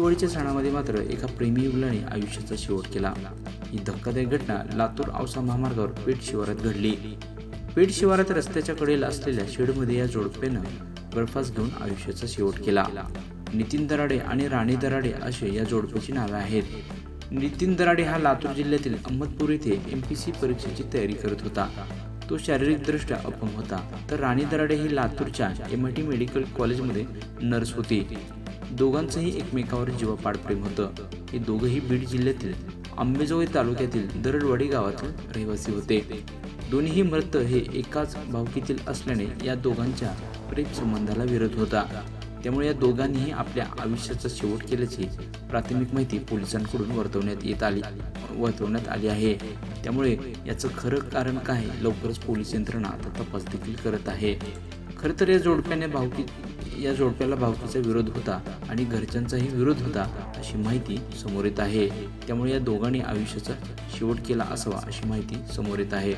दिवाळीच्या सणामध्ये मात्र एका प्रेमी युगलाने आयुष्याचा शेवट केला. ही धक्कादायक घटना लातूर औसा महामार्गावर पेठ शिवारात घडली. पेठ शिवारात रस्त्याच्या कडेला असलेल्या शेडमध्ये या जोडप्यानं बर्फास घेऊन आयुष्याचा शेवट केला. नितीन दराडे आणि राणी दराडे असे या जोडप्याची नावे आहेत. नितीन दराडे हा लातूर जिल्ह्यातील अहमदपूर येथे एम पी सी परीक्षेची तयारी करत होता. तो शारीरिकदृष्ट्या अपंग होता. तर राणी दराडे ही लातूरच्या एम आय टी मेडिकल कॉलेजमध्ये नर्स होती. दोघांचंही एकमेकावर जीवापाड प्रेम होतं. हे दोघंही बीड जिल्ह्यातील आंबेजोगाई तालुक्यातील दरडवाडी गावातील रहिवासी होते. दोन्हीही मृत हे एकाच भावकीतील असल्याने या दोघांच्या प्रेम संबंधाला विरोध होता. त्यामुळे या दोघांनीही आपल्या आयुष्याचा शेवट केल्याची प्राथमिक माहिती पोलिसांकडून वर्तवण्यात येत आली वर्तवण्यात आली आहे. त्यामुळे याचं खरं कारण काय लवकरच पोलीस यंत्रणा आता तपास देखील करत आहे. खरं तर या जोडप्याने भावकी या जोडप्याला भावकीचा विरोध होता आणि घरच्यांचाही विरोध होता अशी माहिती समोर येत आहे. त्यामुळे या दोघांनी आयुष्याचा शेवट केला असावा अशी माहिती समोर येत आहे.